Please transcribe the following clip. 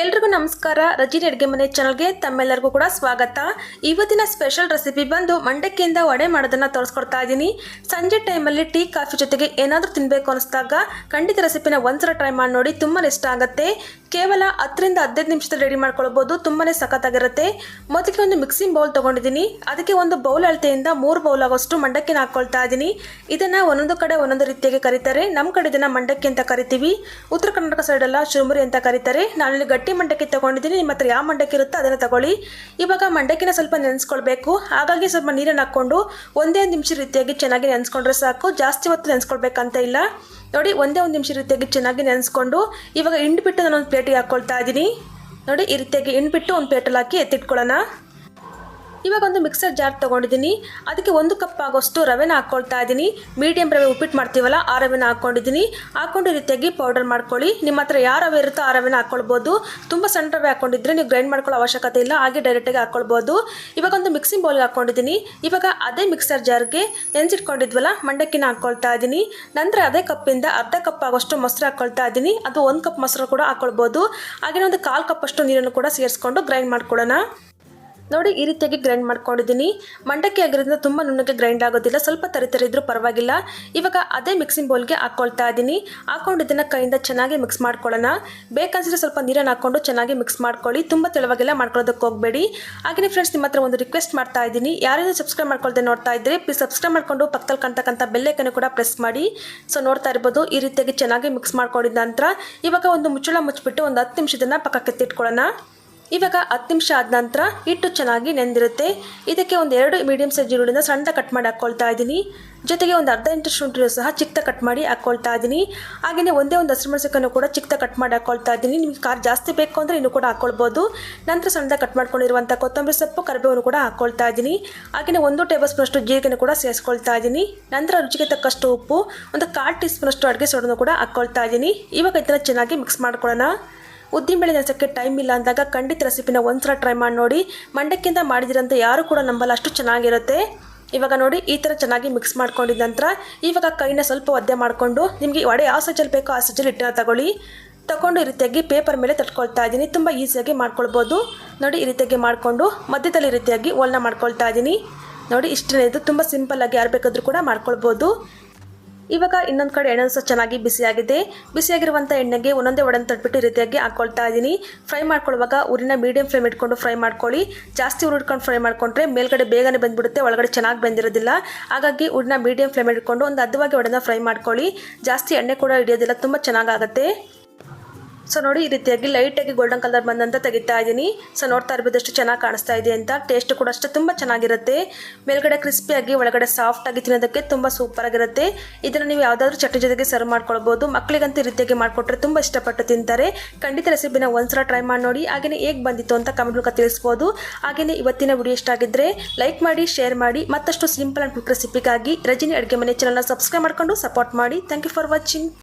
ಎಲ್ರಿಗೂ ನಮಸ್ಕಾರ. ರಜಿನಿ ಅಡುಗೆ ಮನೆ ಚಾನಲ್ಗೆ ತಮ್ಮೆಲ್ಲರಿಗೂ ಕೂಡ ಸ್ವಾಗತ. ಇವತ್ತಿನ ಸ್ಪೆಷಲ್ ರೆಸಿಪಿ ಬಂದು ಮಂಡಕ್ಕಿಯಿಂದ ವಡೆ ಮಾಡೋದನ್ನ ತೋರಿಸ್ಕೊಡ್ತಾ ಇದ್ದೀನಿ. ಸಂಜೆ ಟೈಮಲ್ಲಿ ಟೀ, ಕಾಫಿ ಜೊತೆಗೆ ಏನಾದರೂ ತಿನ್ನಬೇಕು ಅನಿಸಿದಾಗ ಖಂಡಿತ ರೆಸಿಪಿನ ಒಂದ್ಸಲ ಟ್ರೈ ಮಾಡಿ ನೋಡಿ ತುಂಬಾ ಇಷ್ಟ ಆಗುತ್ತೆ. ಕೇವಲ ಹತ್ತರಿಂದ ಹದಿನೈದು ನಿಮಿಷದಲ್ಲಿ ರೆಡಿ ಮಾಡ್ಕೊಳ್ಬೋದು ತುಂಬಾ ಸಖತ್ತಾಗಿರುತ್ತೆ. ಮೊದಲಿಗೆ ಒಂದು ಮಿಕ್ಸಿಂಗ್ ಬೌಲ್ ತೊಗೊಂಡಿದ್ದೀನಿ. ಅದಕ್ಕೆ ಒಂದು ಬೌಲ್ ಅಳತೆಯಿಂದ ಮೂರು ಬೌಲ್ ಆಗೋಷ್ಟು ಮಂಡಕ್ಕಿನ ಹಾಕ್ಕೊಳ್ತಾ ಇದ್ದೀನಿ. ಇದನ್ನು ಒಂದೊಂದು ಕಡೆ ಒಂದೊಂದು ರೀತಿಯಾಗಿ ಕರೀತಾರೆ. ನಮ್ಮ ಕಡೆ ಇದನ್ನು ಮಂಡಕ್ಕಿ ಅಂತ ಕರಿತೀವಿ. ಉತ್ತರ ಕರ್ನಾಟಕ ಸೈಡೆಲ್ಲ ಚುರುಮುರಿ ಅಂತ ಕರೀತಾರೆ. ನಾನಿಲ್ಲಿ ಗಟ್ಟಿ ಮಂಡಕ್ಕಿ ತಗೊಂಡಿದ್ದೀನಿ. ನಿಮ್ಮ ಹತ್ರ ಯಾವ ಮಂಡಕ್ಕಿ ಇರುತ್ತೋ ಅದನ್ನು ತಗೊಳ್ಳಿ. ಇವಾಗ ಮಂಡಕ್ಕಿನ ಸ್ವಲ್ಪ ನೆನೆಸ್ಕೊಳ್ಬೇಕು. ಹಾಗಾಗಿ ಸ್ವಲ್ಪ ನೀರನ್ನು ಹಾಕ್ಕೊಂಡು ಒಂದೇ ಒಂದು ನಿಮಿಷ ರೀತಿಯಾಗಿ ಚೆನ್ನಾಗಿ ನೆನೆಸ್ಕೊಂಡ್ರೆ ಸಾಕು. ಜಾಸ್ತಿ ಹೊತ್ತು ನೆನೆಸ್ಕೊಳ್ಬೇಕಂತ ಇಲ್ಲ. ನೋಡಿ, ಒಂದೇ ಒಂದು ನಿಮಿಷ ರೀತಿಯಾಗಿ ಚೆನ್ನಾಗಿ ನೆನೆಸ್ಕೊಂಡು ಇವಾಗ ಹಿಂಡ್ಬಿಟ್ಟು ನಾನು ಒಂದು ಪ್ಲೇಟಿಗೆ ಹಾಕ್ಕೊಳ್ತಾ ಇದ್ದೀನಿ. ನೋಡಿ, ಈ ರೀತಿಯಾಗಿ ಹಿಂಡ್ಬಿಟ್ಟು ಒಂದು ಪ್ಲೇಟಲ್ಲಿ ಹಾಕಿ ಎತ್ತಿಟ್ಕೊಳ್ಳೋಣ. ಇವಾಗ ಒಂದು ಮಿಕ್ಸರ್ ಜಾರ್ ತೊಗೊಂಡಿದ್ದೀನಿ. ಅದಕ್ಕೆ ಒಂದು ಕಪ್ ಆಗೋಷ್ಟು ರವೆನ ಹಾಕ್ಕೊಳ್ತಾ ಇದ್ದೀನಿ. ಮೀಡಿಯಂ ರವೆ ಉಪ್ಪಿಟ್ಟು ಮಾಡ್ತೀವಲ್ಲ, ಆ ರವೆನ ಹಾಕ್ಕೊಂಡಿದ್ದೀನಿ ಹಾಕ್ಕೊಂಡು ರೀತಿಯಾಗಿ ಪೌಡರ್ ಮಾಡ್ಕೊಳ್ಳಿ. ನಿಮ್ಮ ಹತ್ರ ಯಾವ ರವೆ ಇರುತ್ತೋ ಆ ರವೆನ ಹಾಕ್ಕೊಳ್ಬೋದು ತುಂಬ ಸಣ್ಣ ರವೆ ಹಾಕ್ಕೊಂಡಿದ್ರೆ ನೀವು ಗ್ರೈಂಡ್ ಮಾಡ್ಕೊಳ್ಳೋ ಅವಶ್ಯಕತೆ ಇಲ್ಲ, ಹಾಗೆ ಡೈರೆಕ್ಟಾಗಿ ಹಾಕ್ಕೊಳ್ಬೋದು ಇವಾಗ ಒಂದು ಮಿಕ್ಸಿಂಗ್ ಬೌಲ್ಗೆ ಹಾಕ್ಕೊಂಡಿದ್ದೀನಿ ಇವಾಗ ಅದೇ ಮಿಕ್ಸರ್ ಜಾರ್ಗೆ ನೆನೆಸಿಟ್ಕೊಂಡಿದ್ವಲ್ಲ, ಮಂಡಕ್ಕಿನ ಹಾಕ್ಕೊಳ್ತಾ ಇದ್ದೀನಿ. ನಂತರ ಅದೇ ಕಪ್ಪಿಂದ ಅರ್ಧ ಕಪ್ ಆಗೋಷ್ಟು ಮೊಸರು ಹಾಕ್ಕೊಳ್ತಾ ಇದ್ದೀನಿ. ಅದು ಒಂದು ಕಪ್ ಮೊಸರು ಕೂಡ ಹಾಕ್ಕೊಳ್ಬೋದು ಹಾಗೆಯೇ ಒಂದು ಕಾಲು ಕಪ್ಪಷ್ಟು ನೀರನ್ನು ಕೂಡ ಸೇರಿಸ್ಕೊಂಡು ಗ್ರೈಂಡ್ ಮಾಡ್ಕೊಳ್ಳೋಣ. ನೋಡಿ, ಈ ರೀತಿಯಾಗಿ ಗ್ರೈಂಡ್ ಮಾಡ್ಕೊಂಡಿದ್ದೀನಿ. ಮಂಡಕ್ಕಿ ಆಗಿರೋದ್ರಿಂದ ತುಂಬ ನುಣ್ಣಗೆ ಗ್ರೈಂಡ್ ಆಗೋದಿಲ್ಲ. ಸ್ವಲ್ಪ ತರಿತರಿ ಇದ್ರೂ ಪರವಾಗಿಲ್ಲ. ಇವಾಗ ಅದೇ ಮಿಕ್ಸಿಂಗ್ ಬೌಲ್ಗೆ ಹಾಕ್ಕೊಳ್ತಾ ಇದ್ದೀನಿ. ಹಾಕೊಂಡು ಇದನ್ನು ಕೈಯಿಂದ ಚೆನ್ನಾಗಿ ಮಿಕ್ಸ್ ಮಾಡ್ಕೊಳ್ಳೋಣ. ಬೇಕನ್ಸಿದ್ರೆ ಸ್ವಲ್ಪ ನೀರನ್ನು ಹಾಕ್ಕೊಂಡು ಚೆನ್ನಾಗಿ ಮಿಕ್ಸ್ ಮಾಡ್ಕೊಳ್ಳಿ. ತುಂಬ ತೆಳುವಾಗೆಲ್ಲ ಮಾಡ್ಕೊಳ್ಳೋದಕ್ಕೆ ಹೋಗಬೇಡಿ. ಹಾಗೆಯೇ ಫ್ರೆಂಡ್ಸ್ ನಿಮ್ಮ ಹತ್ರ ಒಂದು ರಿಕ್ವೆಸ್ಟ್ ಮಾಡ್ತಾ ಇದ್ದೀನಿ. ಯಾರಾದರೂ ಸಬ್ಸ್ಕ್ರೈಬ್ ಮಾಡ್ಕೊಳ್ದೆ ನೋಡ್ತಾ ಇದ್ದರೆ ಪ್ಲೀಸ್ ಸಬ್ಸ್ಕ್ರೈಬ್ ಮಾಡ್ಕೊಂಡು ಪಕ್ಕದಲ್ಲಿ ಕಾಣ್ತಕ್ಕಂಥ ಬೆಲ್ಲೈಕನ್ನು ಕೂಡ ಪ್ರೆಸ್ ಮಾಡಿ. ಸೊ ನೋಡ್ತಾ ಇರ್ಬೋದು, ಈ ರೀತಿಯಾಗಿ ಚೆನ್ನಾಗಿ ಮಿಕ್ಸ್ ಮಾಡ್ಕೊಂಡಿದ್ದ ನಂತರ ಇವಾಗ ಒಂದು ಮುಚ್ಚಳ ಮುಚ್ಚಿಬಿಟ್ಟು ಒಂದು ಹತ್ತು ನಿಮಿಷದನ್ನ ಪಕ್ಕಕ್ಕೆ ಎತ್ತಿಟ್ಕೊಳ್ಳೋಣ. ಇವಾಗ ಹತ್ತು ನಿಮಿಷ ಆದ ನಂತರ ಹಿಟ್ಟು ಚೆನ್ನಾಗಿ ನೆಂದಿರುತ್ತೆ. ಇದಕ್ಕೆ ಒಂದು ಎರಡು ಮೀಡಿಯಮ್ ಸೈಜ್ ಈರುಳ್ಳಿನ ಸಣ್ಣ ಕಟ್ ಮಾಡಿ ಹಾಕ್ಕೊಳ್ತಾ ಇದ್ದೀನಿ. ಜೊತೆಗೆ ಒಂದು ಅರ್ಧ ಇಂಚು ಶುಂಠಿನೂ ಸಹ ಚಿಕ್ಕ ಕಟ್ ಮಾಡಿ ಹಾಕ್ಕೊಳ್ತಾ ಇದ್ದೀನಿ. ಹಾಗೆಯೇ ಒಂದೇ ಒಂದು ಹಸಿರು ಕೂಡ ಚಿಕ್ಕ ಕಟ್ ಮಾಡಿ ಹಾಕ್ಕೊಳ್ತಾ ಇದ್ದೀನಿ. ನಿಮಗೆ ಖಾರ ಜಾಸ್ತಿ ಬೇಕು ಅಂದರೆ ಇನ್ನೂ ಕೂಡ ಹಾಕ್ಕೊಳ್ಬೋದು ನಂತರ ಸಣ್ಣದ ಕಟ್ ಮಾಡ್ಕೊಂಡಿರುವಂಥ ಕೊತ್ತಂಬರಿ ಸೊಪ್ಪು ಕರಿಬೇವನ್ನು ಕೂಡ ಹಾಕ್ಕೊಳ್ತಾ ಇದ್ದೀನಿ. ಹಾಗೆಯೇ ಒಂದು ಟೇಬಲ್ ಸ್ಪೂನಷ್ಟು ಜೀರಿಗೆನೂ ಕೂಡ ಸೇರಿಸ್ಕೊಳ್ತಾ ಇದ್ದೀನಿ. ನಂತರ ರುಚಿಗೆ ತಕ್ಕಷ್ಟು ಉಪ್ಪು, ಒಂದು ಕಾಲು ಟೀ ಸ್ಪೂನಷ್ಟು ಅಡುಗೆ ಸೋಡನ್ನು ಕೂಡ ಹಾಕ್ಕೊಳ್ತಾ ಇದ್ದೀನಿ. ಇವಾಗ ಇದನ್ನು ಚೆನ್ನಾಗಿ ಮಿಕ್ಸ್ ಮಾಡ್ಕೊಳ್ಳೋಣ. ಉದ್ದಿನಬೇಳೆ ನೆನೆಸೋಕ್ಕೆ ಟೈಮ್ ಇಲ್ಲ ಅಂದಾಗ ಖಂಡಿತ ರೆಸಿಪಿನ ಒಂದ್ಸಲ ಟ್ರೈ ಮಾಡಿ ನೋಡಿ. ಮಂಡಕ್ಕಿಂದ ಮಾಡಿದಿರಂತ ಯಾರು ಕೂಡ ನಂಬಲ್ಲ, ಅಷ್ಟು ಚೆನ್ನಾಗಿರುತ್ತೆ. ಇವಾಗ ನೋಡಿ, ಈ ಥರ ಚೆನ್ನಾಗಿ ಮಿಕ್ಸ್ ಮಾಡ್ಕೊಂಡಿದ್ದ ನಂತರ ಇವಾಗ ಕೈನ ಸ್ವಲ್ಪ ಒದ್ದೆ ಮಾಡಿಕೊಂಡು ನಿಮಗೆ ಒಡೆ ಯಾವ ಸಜ್ಜಲ್ಲಿ ಬೇಕೋ ಆ ಸಜ್ಜಲ್ಲಿ ಹಿಟ್ಟನ್ನ ತಗೊಳ್ಳಿ. ತಗೊಂಡು ಈ ರೀತಿಯಾಗಿ ಪೇಪರ್ ಮೇಲೆ ತಟ್ಕೊಳ್ತಾ ಇದ್ದೀನಿ. ತುಂಬ ಈಸಿಯಾಗಿ ಮಾಡ್ಕೊಳ್ಬೋದು. ನೋಡಿ, ಈ ರೀತಿಯಾಗಿ ಮಾಡಿಕೊಂಡು ಮಧ್ಯದಲ್ಲಿ ರೀತಿಯಾಗಿ ಒಲ್ನ ಮಾಡ್ಕೊಳ್ತಾ ಇದ್ದೀನಿ. ನೋಡಿ ಇಷ್ಟೇ ಇದು ತುಂಬ ಸಿಂಪಲ್ಲಾಗಿ ಯಾರು ಬೇಕಾದರೂ ಕೂಡ ಮಾಡ್ಕೊಳ್ಬೋದು. ಇವಾಗ ಇನ್ನೊಂದು ಕಡೆ ಎಣ್ಣೆ ಸಹ ಚೆನ್ನಾಗಿ ಬಿಸಿಯಾಗಿದೆ ಬಿಸಿಯಾಗಿರುವಂಥ ಎಣ್ಣೆಗೆ ಒಂದೊಂದೇ ಒಡನ್ ತಟ್ಬಿಟ್ಟು ರೀತಿಯಾಗಿ ಹಾಕೊಳ್ತಾ ಇದ್ದೀನಿ ಫ್ರೈ ಮಾಡ್ಕೊಳ್ಳುವಾಗ ಊರಿನ ಮೀಡಿಯಂ ಫ್ಲೇಮ್ ಇಟ್ಕೊಂಡು ಫ್ರೈ ಮಾಡ್ಕೊಳ್ಳಿ. ಜಾಸ್ತಿ ಉರಿ ಇಟ್ಕೊಂಡು ಫ್ರೈ ಮಾಡ್ಕೊಂಡ್ರೆ ಮೇಲ್ಗಡೆ ಬೇಗನೆ ಬಂದ್ಬಿಡುತ್ತೆ, ಒಳಗಡೆ ಚೆನ್ನಾಗಿ ಬಂದಿರೋದಿಲ್ಲ. ಹಾಗಾಗಿ ಊರಿನ ಮೀಡಿಯಂ ಫ್ಲೇಮ್ ಇಟ್ಕೊಂಡು ಒಂದು ಅದ್ದವಾಗಿ ಒಡೆನ ಫ್ರೈ ಮಾಡ್ಕೊಳ್ಳಿ. ಜಾಸ್ತಿ ಎಣ್ಣೆ ಕೂಡ ಹಿಡಿಯೋದಿಲ್ಲ, ತುಂಬ ಚೆನ್ನಾಗಾಗುತ್ತೆ. ಸೊ ನೋಡಿ, ಈ ರೀತಿಯಾಗಿ ಲೈಟಾಗಿ ಗೋಲ್ಡನ್ ಕಲರ್ ಬಂದಂತ ತೆಗಿತಾ ಇದ್ದೀನಿ. ಸೊ ನೋಡ್ತಾ ಇರ್ಬೋದಷ್ಟು ಚೆನ್ನಾಗಿ ಕಾಣಿಸ್ತಾ ಇದೆ ಅಂತ. ಟೇಸ್ಟ್ ಕೂಡ ಅಷ್ಟೇ ತುಂಬ ಚೆನ್ನಾಗಿರುತ್ತೆ. ಮೇಲ್ಗಡೆ ಕ್ರಿಸ್ಪಿಯಾಗಿ ಒಳಗಡೆ ಸಾಫ್ಟಾಗಿ ತಿನ್ನೋದಕ್ಕೆ ತುಂಬ ಸೂಪರ್ ಆಗಿರುತ್ತೆ. ಇದನ್ನು ನೀವು ಯಾವುದಾದ್ರೂ ಚಟ್ನಿ ಜೊತೆಗೆ ಸರ್ವ್ ಮಾಡ್ಕೊಳ್ಬೋದು. ಮಕ್ಕಳಿಗಂತೂ ಈ ರೀತಿಯಾಗಿ ಮಾಡಿಕೊಟ್ರೆ ತುಂಬ ಇಷ್ಟಪಟ್ಟು ತಿಂತಾರೆ. ಖಂಡಿತ ರೆಸಿಪಿನ ಒಂದ್ಸಲ ಟ್ರೈ ಮಾಡಿ ನೋಡಿ. ಹಾಗೆಯೇ ಹೇಗೆ ಬಂದಿತ್ತು ಅಂತ ಕಮೆಂಟ್ ಮೂಲಕ ತಿಳಿಸ್ಬೋದು. ಹಾಗೆಯೇ ಇವತ್ತಿನ ವಿಡಿಯೋ ಇಷ್ಟ ಆಗಿದ್ದರೆ ಲೈಕ್ ಮಾಡಿ ಶೇರ್ ಮಾಡಿ. ಮತ್ತಷ್ಟು ಸಿಂಪಲ್ ಆ್ಯಂಡ್ ಕ್ವಿಕ್ ರೆಸಿಪಿಗಾಗಿ ರಜಿನಿ ಅಡುಗೆ ಮನೆ ಚಾನಲ್ನ ಸಬ್ಸ್ಕ್ರೈಬ್ ಮಾಡ್ಕೊಂಡು ಸಪೋರ್ಟ್ ಮಾಡಿ. Thank you for watching